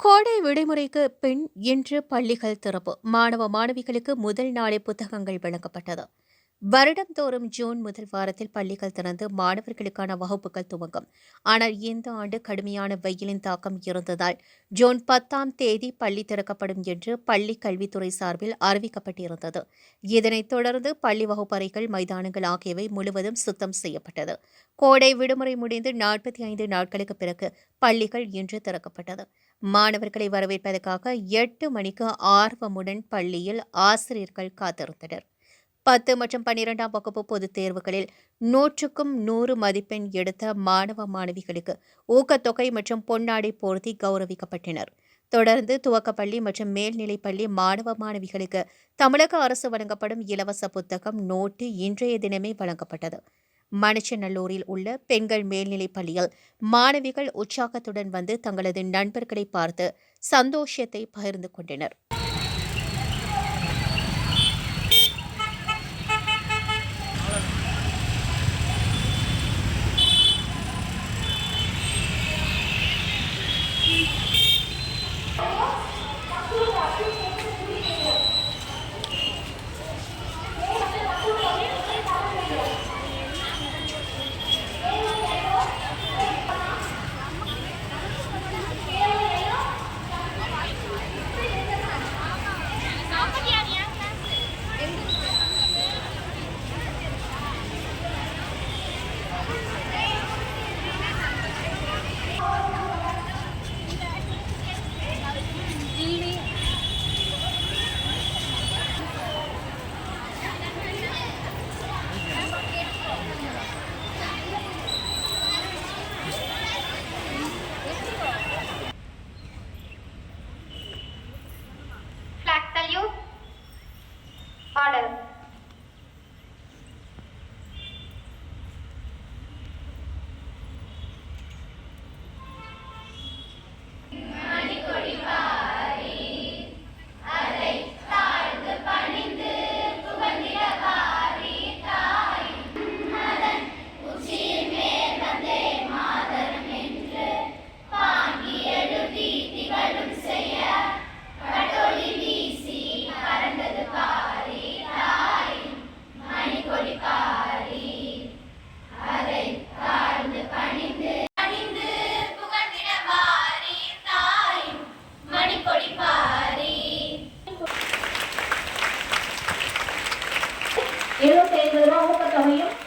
கோடை விடுமுறைக்கு பின் இன்று பள்ளிகள் திறப்பு. மாணவ மாணவிகளுக்கு முதல் நாளே புத்தகங்கள் வழங்கப்பட்டது. வருடந்தோறும் ஜூன் முதல் வாரத்தில் பள்ளிகள் திறந்து மாணவர்களுக்கான வகுப்புகள் துவங்கும். ஆனால் இந்த ஆண்டு கடுமையான வெயிலின் தாக்கம் இருந்ததால் ஜூன் பத்தாம் தேதி பள்ளி திறக்கப்படும் என்று பள்ளி கல்வித்துறை சார்பில் அறிவிக்கப்பட்டிருந்தது. இதனைத் தொடர்ந்து பள்ளி வகுப்பறைகள் மைதானங்கள் ஆகியவை முழுவதும் சுத்தம் செய்யப்பட்டது. கோடை விடுமுறை முடிந்து நாற்பத்தி ஐந்து நாட்களுக்கு பிறகு பள்ளிகள் இன்று திறக்கப்பட்டது. மாணவர்களை வரவேற்பதற்காக எட்டு மணிக்கு ஆர்வமுடன் பள்ளியில் ஆசிரியர்கள் காத்திருந்தனர். பத்து மற்றும் பன்னிரெண்டாம் வகுப்பு பொதுத் தேர்வுகளில் நூற்றுக்கும் நூறு மதிப்பெண் எடுத்த மாணவ மாணவிகளுக்கு ஊக்கத்தொகை மற்றும் பொன்னாடை போர்த்தி கௌரவிக்கப்பட்டனர். தொடர்ந்து துவக்கப்பள்ளி மற்றும் மேல்நிலைப்பள்ளி மாணவ மாணவிகளுக்கு தமிழக அரசு வழங்கப்படும் இலவச புத்தகம் நோட்டு இன்றைய தினமே வழங்கப்பட்டது. மணச்சநல்லூரில் உள்ள பெண்கள் மேல்நிலைப் பள்ளியில் மாணவிகள் உற்சாகத்துடன் வந்து தங்களது நண்பர்களை பார்த்து சந்தோஷத்தை பகிர்ந்து கொண்டனர். Flag de rojo, patamillo.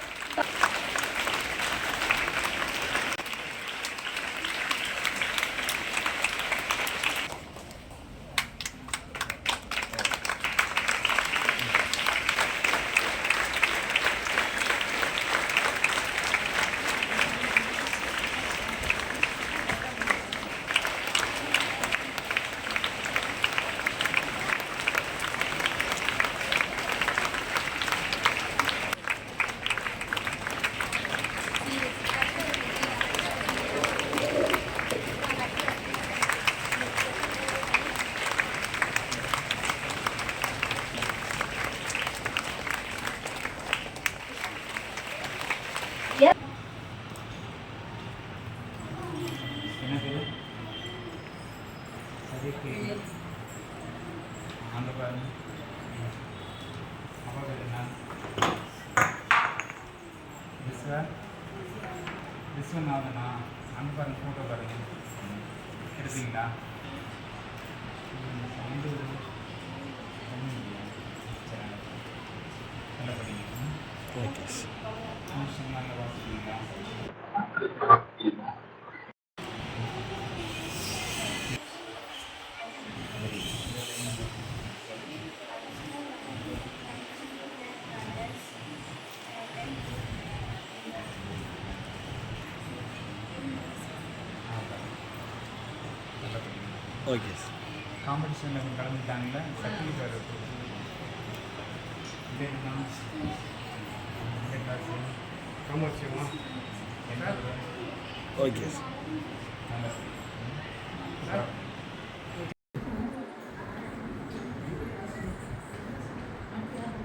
பேர் என்ன? விஸ்வ விஸ்வநாதனா அங்கே பாருங்க ஃபோட்டோ பாருங்க. எடுத்தீங்களா? சரி நல்லா படிங்க. டியூஷன் நல்லா வாசிக்கிறீங்களா நல்லா படிங்க ஓகே சார் காம்படிஷனில் கலந்துட்டாங்களே சர்டிஃபிகேட் ஓகே சார்.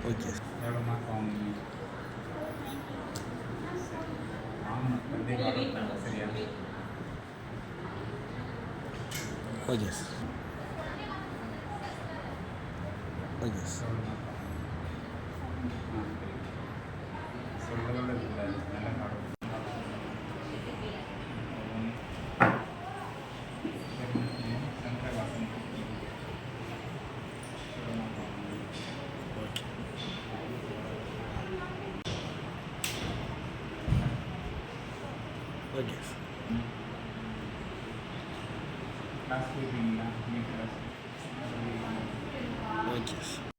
ஓகே ஆமாம் கண்டிப்பாக சரியா? ஓகே சார் ஓகே சார் சொல்றதோட இல்லை ஓகே